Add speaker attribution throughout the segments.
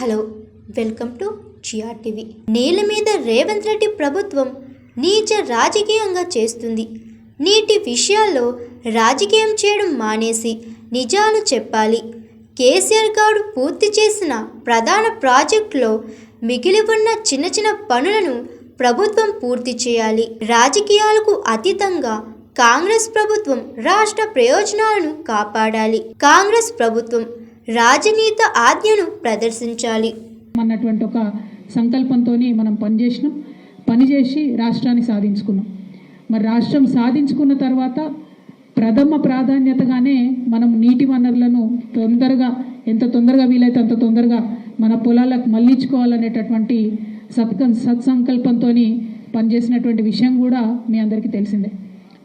Speaker 1: Hello welcome to GR TV. నేల మీద రేవంత్ రెడ్డి ప్రభుత్వం నీచ రాజకీయంగా చేస్తుంది. నీటి విషయాల్లో రాజకీయం చేయడం మానేసి నిజాలు చెప్పాలి. కేసీఆర్ గారు పూర్తి చేసిన ప్రధాన ప్రాజెక్టులో మిగిలి ఉన్న చిన్న చిన్న పనులను ప్రభుత్వం పూర్తి చేయాలి. రాజకీయాలకు అతీతంగా కాంగ్రెస్ ప్రభుత్వం రాష్ట్ర ప్రయోజనాలను కాపాడాలి. కాంగ్రెస్ ప్రభుత్వం రాజనీత ఆజ్ఞను ప్రదర్శించాలి.
Speaker 2: అన్నటువంటి ఒక సంకల్పంతో మనం పనిచేసినాం పనిచేసి రాష్ట్రాన్ని సాధించుకున్నాం. మరి రాష్ట్రం సాధించుకున్న తర్వాత ప్రథమ ప్రాధాన్యతగానే మనం నీటి వనరులను తొందరగా ఎంత తొందరగా వీలైతే అంత తొందరగా మన పొలాలకు మళ్ళించుకోవాలనేటటువంటి సత్ సత్సంకల్పంతో పనిచేసినటువంటి విషయం కూడా మీ అందరికీ తెలిసిందే.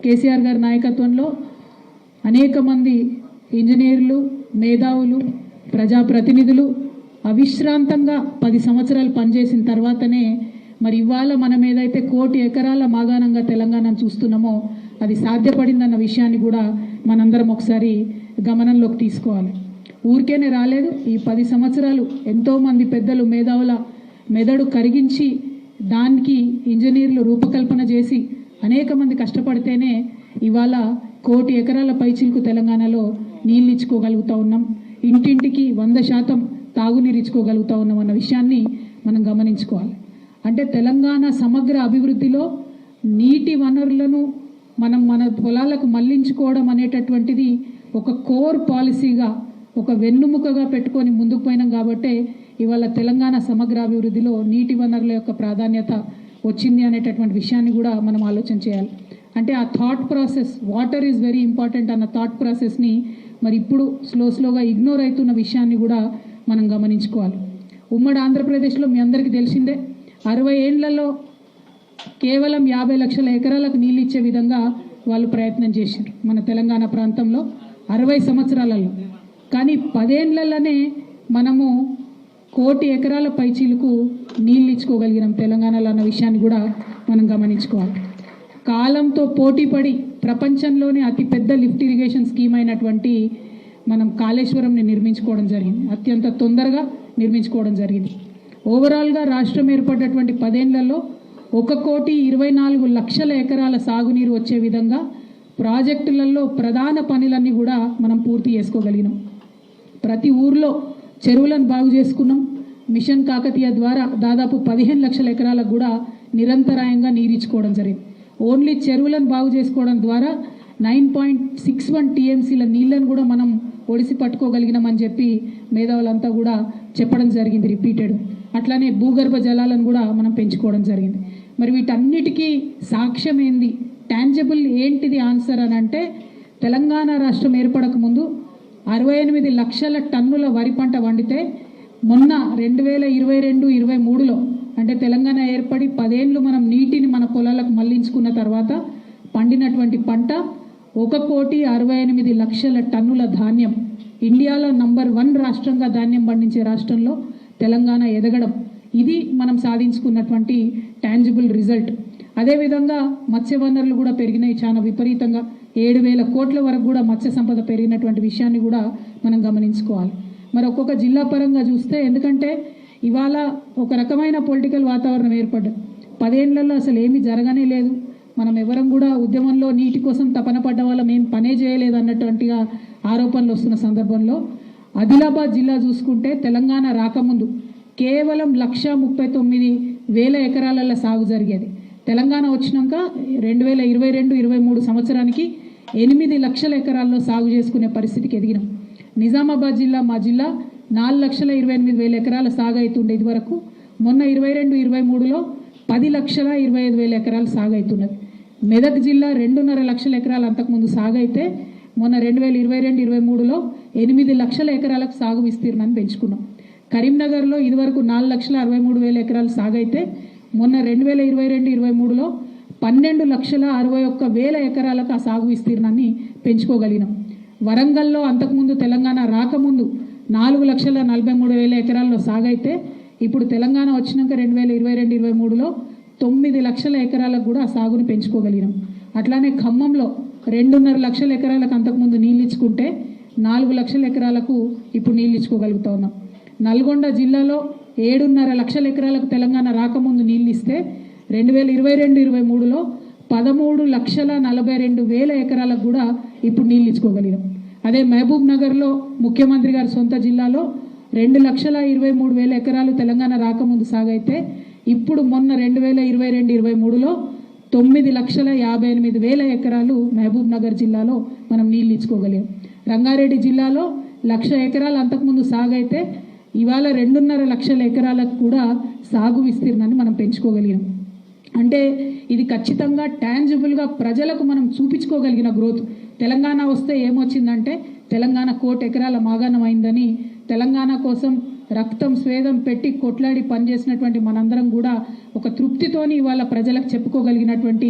Speaker 2: కేసీఆర్ గారి నాయకత్వంలో అనేక మంది ఇంజనీర్లు మేధావులు ప్రజాప్రతినిధులు అవిశ్రాంతంగా పది సంవత్సరాలు పనిచేసిన తర్వాతనే మరి ఇవాళ మనం ఏదైతే కోటి ఎకరాల మాగాణంగా తెలంగాణను చూస్తున్నామో అది సాధ్యపడిందన్న విషయాన్ని కూడా మనందరం ఒకసారి గమనంలోకి తీసుకోవాలి. ఊరికేనే రాలేదు. ఈ పది సంవత్సరాలు ఎంతోమంది పెద్దలు మేధావుల మెదడు కరిగించి దానికి ఇంజనీర్లు రూపకల్పన చేసి అనేక మంది కష్టపడితేనే ఇవాళ కోటి ఎకరాల పైచిలకు తెలంగాణలో నీళ్ళు ఇచ్చుకోగలుగుతా ఉన్నాం. ఇంటింటికి వంద శాతం తాగునీరు ఇచ్చుకోగలుగుతా ఉన్నాం అన్న విషయాన్ని మనం గమనించుకోవాలి. అంటే తెలంగాణ సమగ్ర అభివృద్ధిలో నీటి వనరులను మనం మన పొలాలకు మళ్ళించుకోవడం అనేటటువంటిది ఒక కోర్ పాలసీగా ఒక వెన్నుముకగా పెట్టుకొని ముందుకు పోయినాం కాబట్టే ఇవాళ తెలంగాణ సమగ్ర అభివృద్ధిలో నీటి వనరుల యొక్క ప్రాధాన్యత వచ్చింది అనేటటువంటి విషయాన్ని కూడా మనం ఆలోచన చేయాలి. అంటే ఆ thought process water is very important అన్న థాట్ ప్రాసెస్ని మరి ఇప్పుడు స్లో స్లోగా ఇగ్నోర్ అవుతున్న విషయాన్ని కూడా మనం గమనించుకోవాలి. ఉమ్మడి ఆంధ్రప్రదేశ్లో మీ అందరికీ తెలిసిందే అరవై ఏండ్లలో కేవలం యాభై లక్షల ఎకరాలకు నీళ్ళు ఇచ్చే విధంగా వాళ్ళు ప్రయత్నం చేశారు మన తెలంగాణ ప్రాంతంలో అరవై సంవత్సరాలలో. కానీ పదేండ్లలోనే మనము కోటి ఎకరాల పైచీలకు నీళ్ళు ఇచ్చుకోగలిగినాం తెలంగాణలో అన్న విషయాన్ని కూడా మనం గమనించుకోవాలి. కాలంతో పోటీపడి ప్రపంచంలోనే అతిపెద్ద లిఫ్ట్ ఇరిగేషన్ స్కీమ్ అయినటువంటి మనం కాళేశ్వరంని నిర్మించుకోవడం జరిగింది. అత్యంత తొందరగా నిర్మించుకోవడం జరిగింది. ఓవరాల్గా రాష్ట్రం ఏర్పడ్డటువంటి పదేళ్ళలో ఒక కోటి ఇరవై నాలుగు లక్షల ఎకరాల సాగునీరు వచ్చే విధంగా ప్రాజెక్టులలో ప్రధాన పనులన్నీ కూడా మనం పూర్తి చేసుకోగలిగినాం. ప్రతి ఊర్లో చెరువులను బాగు చేసుకున్నాం. మిషన్ కాకతీయ ద్వారా దాదాపు పదిహేను లక్షల ఎకరాలకు కూడా నిరంతరాయంగా నీరిచ్చుకోవడం జరిగింది. ఓన్లీ చెరువులను బాగు చేసుకోవడం ద్వారా నైన్ పాయింట్ సిక్స్ వన్ టీఎంసీల నీళ్ళను కూడా మనం ఒడిసి పట్టుకోగలిగినామని చెప్పి మేధావులంతా కూడా చెప్పడం జరిగింది రిపీటెడ్ అట్లానే భూగర్భ జలాలను కూడా మనం పెంచుకోవడం జరిగింది. మరి వీటన్నిటికీ సాక్ష్యం ఏంది? టాంజబుల్ ఏంటిది ఆన్సర్ అని అంటే తెలంగాణ రాష్ట్రం ఏర్పడక ముందు అరవై ఎనిమిది లక్షల టన్నుల వరి పంట వండితే మొన్న రెండు వేల ఇరవై రెండు ఇరవై మూడులో అంటే తెలంగాణ ఏర్పడి పదేళ్ళు మనం నీటిని మన పొలాలకు మళ్ళించుకున్న తర్వాత పండినటువంటి పంట ఒక కోటి అరవై ఎనిమిది లక్షల టన్నుల ధాన్యం. ఇండియాలో నంబర్ వన్ రాష్ట్రంగా ధాన్యం పండించే రాష్ట్రంలో తెలంగాణ ఎదగడం. ఇది మనం సాధించుకున్నటువంటి టాంజిబుల్ రిజల్ట్ అదేవిధంగా మత్స్య వనరులు కూడా పెరిగినాయి చాలా విపరీతంగా. ఏడు వేల కోట్ల వరకు కూడా మత్స్య సంపద పెరిగినటువంటి విషయాన్ని కూడా మనం గమనించుకోవాలి. మరి ఒక్కొక్క జిల్లా పరంగా చూస్తే ఎందుకంటే ఇవాళ ఒక రకమైన పొలిటికల్ వాతావరణం ఏర్పడ్డది పదేళ్ళలో అసలు ఏమీ జరగనే లేదు. మనం ఎవరం కూడా ఉద్యమంలో నీటి కోసం తపన పడ్డ వాళ్ళం ఏం పనే చేయలేదు అన్నటువంటిగా ఆరోపణలు వస్తున్న సందర్భంలో ఆదిలాబాద్ జిల్లా చూసుకుంటే తెలంగాణ రాకముందు కేవలం లక్ష ముప్పై తొమ్మిది వేల ఎకరాలలో సాగు జరిగేది. తెలంగాణ వచ్చినాక రెండు వేల ఇరవై రెండు ఇరవై మూడు సంవత్సరానికి ఎనిమిది లక్షల ఎకరాల్లో సాగు చేసుకునే పరిస్థితికి ఎదిగినాం. నిజామాబాద్ జిల్లా మా జిల్లా నాలుగు లక్షల ఇరవై ఎనిమిది వేల ఎకరాల సాగు అవుతుండే ఇది వరకు మొన్న ఇరవై రెండు ఇరవై మూడులో పది లక్షల ఇరవై ఐదు వేల ఎకరాలు సాగు అవుతున్నది. మెదక్ జిల్లా రెండున్నర లక్షల ఎకరాలు అంతకుముందు సాగు అయితే మొన్న రెండు వేల ఇరవై రెండు ఇరవై మూడులో ఎనిమిది లక్షల ఎకరాలకు సాగు విస్తీర్ణాన్ని పెంచుకున్నాం. కరీంనగర్లో ఇదివరకు నాలుగు లక్షల అరవై మూడు వేల ఎకరాలు సాగు అయితే మొన్న రెండు వేల ఇరవై రెండు ఇరవై మూడులో పన్నెండు లక్షల అరవై ఒక్క వేల ఎకరాలకు ఆ సాగు విస్తీర్ణాన్ని పెంచుకోగలిగినాం. వరంగల్లో అంతకుముందు తెలంగాణ రాకముందు నాలుగు లక్షల నలభై మూడు వేల ఎకరాల్లో సాగైతే ఇప్పుడు తెలంగాణ వచ్చినాక రెండు వేల ఇరవై రెండు ఇరవై మూడులో తొమ్మిది లక్షల ఎకరాలకు కూడా ఆ సాగుని పెంచుకోగలిగినాం. అట్లానే ఖమ్మంలో రెండున్నర లక్షల ఎకరాలకు అంతకుముందు నీళ్ళు ఇచ్చుకుంటే నాలుగు లక్షల ఎకరాలకు ఇప్పుడు నీళ్ళు ఇచ్చుకోగలుగుతా ఉన్నాం నల్గొండ జిల్లాలో ఏడున్నర లక్షల ఎకరాలకు తెలంగాణ రాకముందు నీళ్ళు ఇస్తే రెండు వేల ఇరవై రెండు ఇరవై మూడులో పదమూడు లక్షల నలభై రెండు వేల ఎకరాలకు కూడా ఇప్పుడు నీళ్ళు ఇచ్చుకోగలిగాం అదే మహబూబ్ నగర్లో ముఖ్యమంత్రి గారి సొంత జిల్లాలో రెండు లక్షల ఇరవై మూడు వేల ఎకరాలు తెలంగాణ రాకముందు సాగైతే ఇప్పుడు మొన్న రెండు వేల ఇరవై రెండు ఇరవై మూడులో తొమ్మిది లక్షల యాభై ఎనిమిది వేల ఎకరాలు మహబూబ్ నగర్ జిల్లాలో మనం నీళ్ళు ఇచ్చుకోగలిగాం. రంగారెడ్డి జిల్లాలో లక్ష ఎకరాలు అంతకుముందు సాగైతే ఇవాళ రెండున్నర లక్షల ఎకరాలకు కూడా సాగు విస్తీర్ణాన్ని మనం పెంచుకోగలిగాం. అంటే ఇది ఖచ్చితంగా ట్యాంజిబుల్గా ప్రజలకు మనం చూపించుకోగలిగిన గ్రోత్ తెలంగాణ వస్తే ఏమొచ్చిందంటే తెలంగాణ కోటి ఎకరాల మాగాణం అయిందని తెలంగాణ కోసం రక్తం స్వేదం పెట్టి కొట్లాడి పనిచేసినటువంటి మనందరం కూడా ఒక తృప్తితోని ఇవాళ ప్రజలకు చెప్పుకోగలిగినటువంటి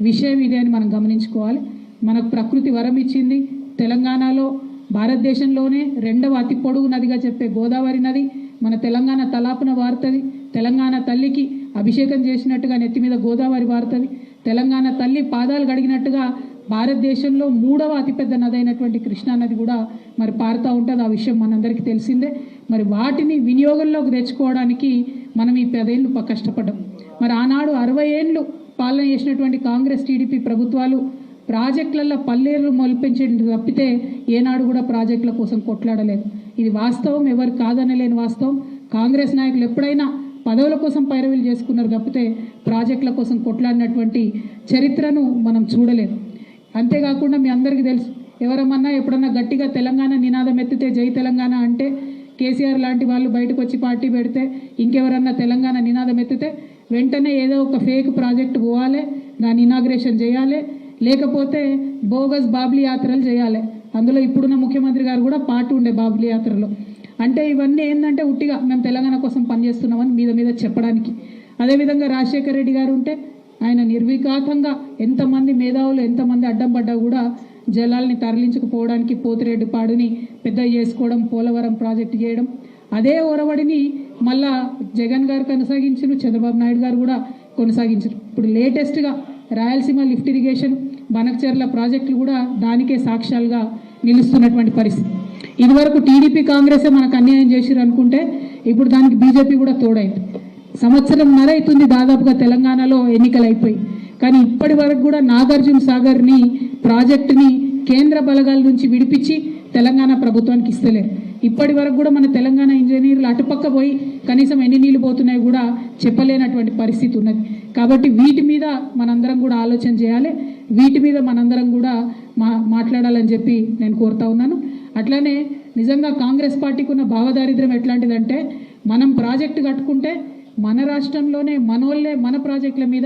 Speaker 2: విషయం ఇదే అని మనం గమనించుకోవాలి. మనకు ప్రకృతి వరం ఇచ్చింది. తెలంగాణలో భారతదేశంలోనే రెండవ అతి పొడుగు నదిగా చెప్పే గోదావరి నది మన తెలంగాణ తలాపున వారుతుంది. తెలంగాణ తల్లికి అభిషేకం చేసినట్టుగా నెత్తి మీద గోదావరి వారుతుంది తెలంగాణ తల్లి పాదాలు గడిగినట్టుగా భారతదేశంలో మూడవ అతిపెద్ద నది అయినటువంటి కృష్ణా నది కూడా మరి పారుతూ ఉంటుంది. ఆ విషయం మనందరికీ తెలిసిందే. మరి వాటిని వినియోగంలోకి తెచ్చుకోవడానికి మనం ఈ పదేళ్ళు ప- కష్టపడ్డాం. మరి ఆనాడు అరవై ఏళ్ళు పాలన చేసినటువంటి కాంగ్రెస్ టీడీపీ ప్రభుత్వాలు ప్రాజెక్టులలో పల్లేరు మొలిపించడం తప్పితే ఏనాడు కూడా ప్రాజెక్టుల కోసం కొట్లాడలేదు. ఇది వాస్తవం ఎవరు కాదనలేని వాస్తవం. కాంగ్రెస్ నాయకులు ఎప్పుడైనా పదవుల కోసం పైరవీలు చేసుకున్నారు తప్పితే ప్రాజెక్టుల కోసం కొట్లాడినటువంటి చరిత్రను మనం చూడలేదు అంతేకాకుండా మీ అందరికీ తెలుసు ఎవరమన్నా ఎప్పుడన్నా గట్టిగా తెలంగాణ నినాదం ఎత్తితే జై తెలంగాణ అంటే కేసీఆర్ లాంటి వాళ్ళు బయటకు వచ్చి పార్టీ పెడితే ఇంకెవరన్నా తెలంగాణ నినాదం ఎత్తితే వెంటనే ఏదో ఒక ఫేక్ ప్రాజెక్ట్ పోవాలి దాని ఇనాగ్రేషన్ చేయాలి లేకపోతే బోగస్ బాబ్లీ యాత్రలు చేయాలి. అందులో ఇప్పుడున్న ముఖ్యమంత్రి గారు కూడా పాటు ఉండే బాబ్లీ యాత్రలో. అంటే ఇవన్నీ ఏంటంటే ఉట్టిగా మేము తెలంగాణ కోసం పనిచేస్తున్నామని మీద మీద చెప్పడానికి. అదేవిధంగా రాజశేఖర రెడ్డి గారు ఉంటే ఆయన నిర్విఘాతంగా ఎంతమంది మేధావులు ఎంతమంది అడ్డం పడ్డా కూడా జలాల్ని తరలించకపోవడానికి పోతిరెడ్డి పాడుని పెద్ద చేసుకోవడం పోలవరం ప్రాజెక్టు చేయడం. అదే ఒరవడిని మళ్ళా జగన్ గారు కొనసాగించారు చంద్రబాబు నాయుడు గారు కూడా కొనసాగించారు. ఇప్పుడు లేటెస్ట్గా రాయలసీమ లిఫ్ట్ ఇరిగేషన్ బనక్చర్ల ప్రాజెక్టులు కూడా దానికే సాక్ష్యాలుగా నిలుస్తున్నటువంటి పరిస్థితి. ఇదివరకు టీడీపీ కాంగ్రెసే మనకు అన్యాయం చేసిరు అనుకుంటే ఇప్పుడు దానికి బీజేపీ కూడా తోడైంది. సంవత్సరం నర అవుతుంది దాదాపుగా తెలంగాణలో ఎన్నికలు అయిపోయి కానీ ఇప్పటి వరకు కూడా నాగార్జున సాగర్ని ప్రాజెక్టుని కేంద్ర బలగాల నుంచి విడిపించి తెలంగాణ ప్రభుత్వానికి ఇస్తలేరు. ఇప్పటి వరకు కూడా మన తెలంగాణ ఇంజనీర్లు అటుపక్క పోయి కనీసం ఎన్ని నీళ్ళు పోతున్నాయి కూడా చెప్పలేనటువంటి పరిస్థితి ఉన్నది. కాబట్టి వీటి మీద మనందరం కూడా ఆలోచన చేయాలి. వీటి మీద మనందరం కూడా మా మాట్లాడాలని చెప్పి నేను కోరుతా ఉన్నాను. అట్లానే నిజంగా కాంగ్రెస్ పార్టీకి ఉన్న భావదారిద్ర్యం ఎట్లాంటిదంటే మనం ప్రాజెక్టు కట్టుకుంటే మన రాష్ట్రంలోనే మనోళ్ళే మన ప్రాజెక్టుల మీద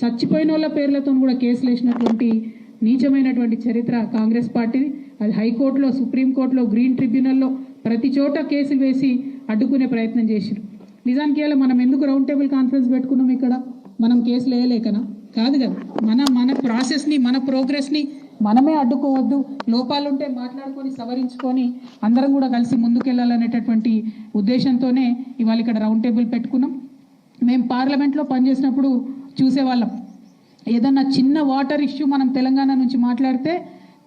Speaker 2: చచ్చిపోయిన వాళ్ళ పేర్లతో కూడా కేసులు వేసినటువంటి నీచమైనటువంటి చరిత్ర కాంగ్రెస్ పార్టీది. అది హైకోర్టులో సుప్రీంకోర్టులో గ్రీన్ ట్రిబ్యునల్లో ప్రతి చోట కేసులు వేసి అడ్డుకునే ప్రయత్నం చేసిరు నిజానికి ఇలా మనం ఎందుకు రౌండ్ టేబుల్ కాన్ఫరెన్స్ పెట్టుకున్నాం ఇక్కడ? మనం కేసులు వేయలేకనా? కాదు కదా. మన మన ప్రాసెస్ని మన ప్రోగ్రెస్ని మనమే అడ్డుకోవద్దు. లోపాలుంటే మాట్లాడుకొని సవరించుకొని అందరం కూడా కలిసి ముందుకెళ్ళాలనేటటువంటి ఉద్దేశంతోనే ఇవాళ ఇక్కడ రౌండ్ టేబుల్ పెట్టుకున్నాం. మేము పార్లమెంట్లో పనిచేసినప్పుడు చూసేవాళ్ళం. ఏదన్నా చిన్న వాటర్ ఇష్యూ మనం తెలంగాణ నుంచి మాట్లాడితే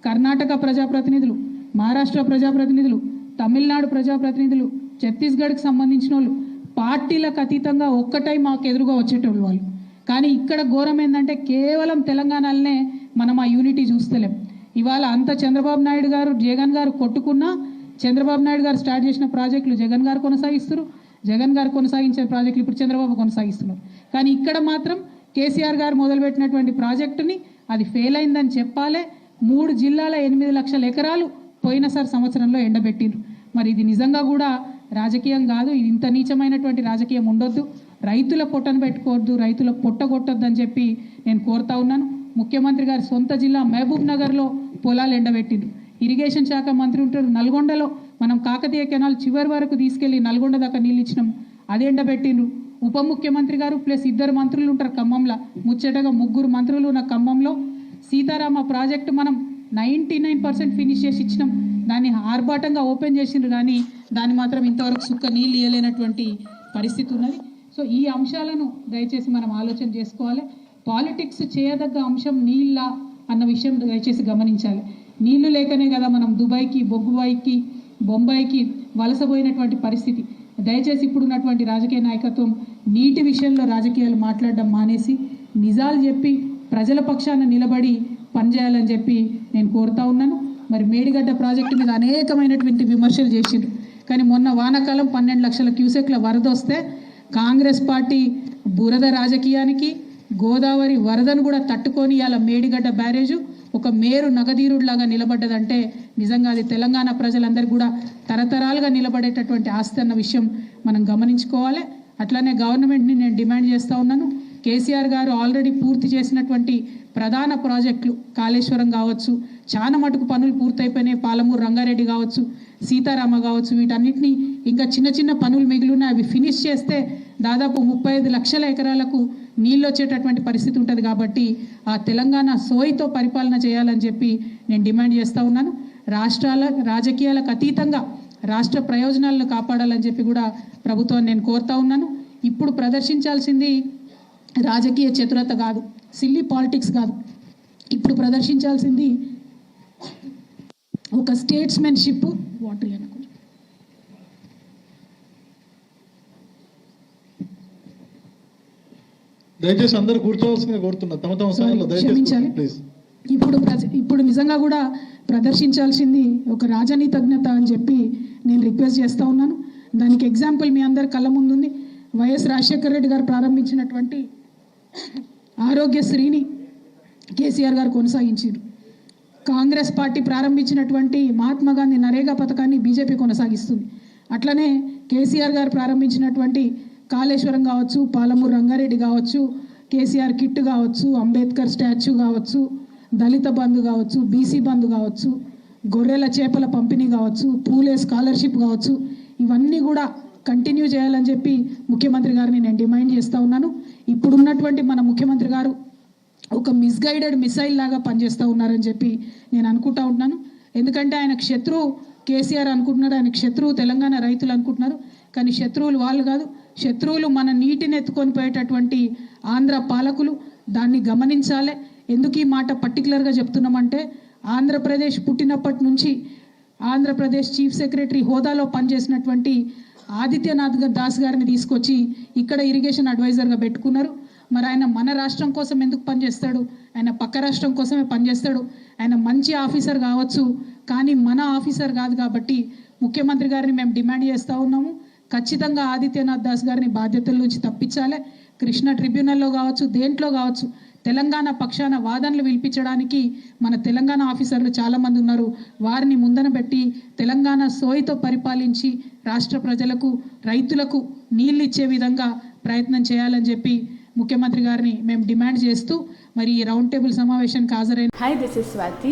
Speaker 2: కర్ణాటక ప్రజాప్రతినిధులు మహారాష్ట్ర ప్రజాప్రతినిధులు తమిళనాడు ప్రజాప్రతినిధులు ఛత్తీస్గఢ్కి సంబంధించిన వాళ్ళు పార్టీలకు అతీతంగా ఒక్కటై మాకు ఎదురుగా వచ్చేటోళ్ళు వాళ్ళు. కానీ ఇక్కడ ఘోరం ఏంటంటే కేవలం తెలంగాణలోనే మనం ఆ యూనిటీ చూస్తలేం. ఇవాళ అంత చంద్రబాబు నాయుడు గారు జగన్ గారు కొట్టుకున్నా చంద్రబాబు నాయుడు గారు స్టార్ట్ చేసిన ప్రాజెక్టులు జగన్ గారు కొనసాగిస్తారు జగన్ గారు కొనసాగించే ప్రాజెక్టులు ఇప్పుడు చంద్రబాబు కొనసాగిస్తున్నారు. కానీ ఇక్కడ మాత్రం కేసీఆర్ గారు మొదలుపెట్టినటువంటి ప్రాజెక్టుని అది ఫెయిల్ అయిందని చెప్పాలే. మూడు జిల్లాల ఎనిమిది లక్షల ఎకరాలు పోయినసారి సంవత్సరంలో ఎండబెట్టిండ్రు. మరి ఇది నిజంగా కూడా రాజకీయం కాదు. ఇది ఇంత నీచమైనటువంటి రాజకీయం ఉండొద్దు. రైతుల పొట్టను పెట్టుకోవద్దు రైతుల పొట్ట కొట్టొద్దు అని చెప్పి నేను కోరుతా ఉన్నాను. ముఖ్యమంత్రి గారి సొంత జిల్లా మహబూబ్ నగర్లో పొలాలు ఎండబెట్టిండ్రు. ఇరిగేషన్ శాఖ మంత్రి ఉంటారు నల్గొండలో. మనం కాకతీయ కెనాల్ చివరి వరకు తీసుకెళ్ళి నల్గొండ దాకా నీళ్ళు ఇచ్చినాం అది ఎండబెట్టిండ్రు. ఉప ముఖ్యమంత్రి గారు ప్లస్ ఇద్దరు మంత్రులు ఉంటారు ఖమ్మంలో. ముచ్చటగా ముగ్గురు మంత్రులు ఉన్న ఖమ్మంలో. సీతారామ ప్రాజెక్టు మనం నైంటీ నైన్ పర్సెంట్ ఫినిష్ చేసి ఇచ్చినాం. దాన్ని ఆర్భాటంగా ఓపెన్ చేసిండ్రు కానీ దాన్ని మాత్రం ఇంతవరకు సుక్క నీళ్ళు ఇవ్వలేనటువంటి పరిస్థితి ఉన్నది. సో ఈ అంశాలను దయచేసి మనం ఆలోచన చేసుకోవాలి. పాలిటిక్స్ చేయదగ్గ అంశం నీళ్ళ అన్న విషయం దయచేసి గమనించాలి. నీళ్ళు లేకనే కదా మనం దుబాయ్కి బొగ్గుబాయికి బొంబాయికి వలసపోయినటువంటి పరిస్థితి. దయచేసి ఇప్పుడున్నటువంటి రాజకీయ నాయకత్వం నీటి విషయంలో రాజకీయాలు మాట్లాడడం మానేసి నిజాలు చెప్పి ప్రజల పక్షాన నిలబడి పనిచేయాలని చెప్పి నేను కోరుతా ఉన్నాను. మరి మేడిగడ్డ ప్రాజెక్టు మీద అనేకమైనటువంటి విమర్శలు చేసిండ్రు. కానీ మొన్న వానాకాలం పన్నెండు లక్షల క్యూసెక్ల వరద వస్తే కాంగ్రెస్ పార్టీ బురద రాజకీయానికి గోదావరి వరదను కూడా తట్టుకొని ఇలా మేడిగడ్డ బ్యారేజు ఒక మేరు నగదీరుడిలాగా నిలబడ్డదంటే నిజంగా అది తెలంగాణ ప్రజలందరికీ కూడా తరతరాలుగా నిలబడేటటువంటి ఆస్తి అన్న విషయం మనం గమనించుకోవాలి. అట్లానే గవర్నమెంట్ని నేను డిమాండ్ చేస్తూ ఉన్నాను. కేసీఆర్ గారు ఆల్రెడీ పూర్తి చేసినటువంటి ప్రధాన ప్రాజెక్టులు కాళేశ్వరం కావచ్చు చాలా మటుకు పనులు పూర్తయిపోయినాయి పాలమూరు రంగారెడ్డి కావచ్చు సీతారామ కావచ్చు వీటన్నిటిని ఇంకా చిన్న చిన్న పనులు మిగిలిన అవి ఫినిష్ చేస్తే దాదాపు ముప్పై ఐదు లక్షల ఎకరాలకు నీళ్ళు వచ్చేటటువంటి పరిస్థితి ఉంటుంది కాబట్టి ఆ తెలంగాణ సోయితో పరిపాలన చేయాలని చెప్పి నేను డిమాండ్ చేస్తూ ఉన్నాను. రాష్ట్రాల రాజకీయాలకు అతీతంగా రాష్ట్ర ప్రయోజనాలను కాపాడాలని చెప్పి కూడా ప్రభుత్వాన్ని నేను కోరుతా ఉన్నాను. ఇప్పుడు ప్రదర్శించాల్సింది రాజకీయ చతురత కాదు సిల్లీ పాలిటిక్స్ కాదు. ఇప్పుడు ప్రదర్శించాల్సింది ఒక స్టేట్స్మెన్షిప్ వాటర్
Speaker 3: దయచేసి అందరూ కూర్చోవలసిందిగా కోరుతున్నా. తమ తమ స్థానంలో దయచేసి. ప్లీజ్
Speaker 2: ఇప్పుడు ఇప్పుడు నిజంగా కూడా ప్రదర్శించాల్సింది ఒక రాజనీతజ్ఞత అని చెప్పి నేను రిక్వెస్ట్ చేస్తూ ఉన్నాను. దానికి ఎగ్జాంపుల్ మీ అందరి కళ్ళ ముందుంది. వైఎస్ రాజశేఖర రెడ్డి గారు ప్రారంభించినటువంటి ఆరోగ్యశ్రీని కేసీఆర్ గారు కొనసాగించారు. కాంగ్రెస్ పార్టీ ప్రారంభించినటువంటి మహాత్మా గాంధీ నరేగా పథకాన్ని బీజేపీ కొనసాగిస్తుంది. అట్లనే కేసీఆర్ గారు ప్రారంభించినటువంటి కాళేశ్వరం కావచ్చు పాలమూరు రంగారెడ్డి కావచ్చు కేసీఆర్ కిట్ కావచ్చు అంబేద్కర్ స్టాచ్యూ కావచ్చు దళిత బంధు కావచ్చు బీసీ బంధు కావచ్చు గొర్రెల చేపల పంపిణీ కావచ్చు పూలే స్కాలర్షిప్ కావచ్చు ఇవన్నీ కూడా కంటిన్యూ చేయాలని చెప్పి ముఖ్యమంత్రి గారిని నేను డిమాండ్ చేస్తూ ఉన్నాను. ఇప్పుడున్నటువంటి మన ముఖ్యమంత్రి గారు ఒక మిస్గైడెడ్ మిసైల్ లాగా పనిచేస్తూ ఉన్నారని చెప్పి నేను అనుకుంటా ఉంటున్నాను ఎందుకంటే ఆయన శత్రువు కేసీఆర్ అనుకుంటున్నారు ఆయన శత్రువు తెలంగాణ రైతులు అనుకుంటున్నారు. కానీ శత్రువులు వాళ్ళు కాదు శత్రువులు మన నీటిని ఎత్తుకొని పోయేటటువంటి ఆంధ్ర పాలకులు దాన్ని గమనించాలి. ఎందుకు ఈ మాట పర్టికులర్గా చెప్తున్నామంటే ఆంధ్రప్రదేశ్ పుట్టినప్పటి నుంచి ఆంధ్రప్రదేశ్ చీఫ్ సెక్రటరీ హోదాలో పనిచేసినటువంటి ఆదిత్యనాథ్ దాస్ గారిని తీసుకొచ్చి ఇక్కడ ఇరిగేషన్ అడ్వైజర్గా పెట్టుకున్నారు. మరి ఆయన మన రాష్ట్రం కోసం ఎందుకు పనిచేస్తాడు? ఆయన పక్క రాష్ట్రం కోసమే పనిచేస్తాడు. ఆయన మంచి ఆఫీసర్ కావచ్చు కానీ మన ఆఫీసర్ కాదు కాబట్టి ముఖ్యమంత్రి గారిని మేము డిమాండ్ చేస్తూ ఉన్నాము. ఖచ్చితంగా ఆదిత్యనాథ్ దాస్ గారిని బాధ్యతల నుంచి తప్పించాలి. కృష్ణ ట్రిబ్యునల్లో కావచ్చు దేంట్లో కావచ్చు తెలంగాణ పక్షాన వాదనలు వినిపించడానికి మన తెలంగాణ ఆఫీసర్లు చాలామంది ఉన్నారు. వారిని ముందన పెట్టి తెలంగాణ సోయితో పరిపాలించి రాష్ట్ర ప్రజలకు రైతులకు నీళ్ళు ఇచ్చే విధంగా ప్రయత్నం చేయాలని చెప్పి ముఖ్యమంత్రి గారిని మేము డిమాండ్ చేస్తూ మరి ఈ రౌండ్ టేబుల్ సమావేశానికి హాజరైన
Speaker 4: hi this is Swathi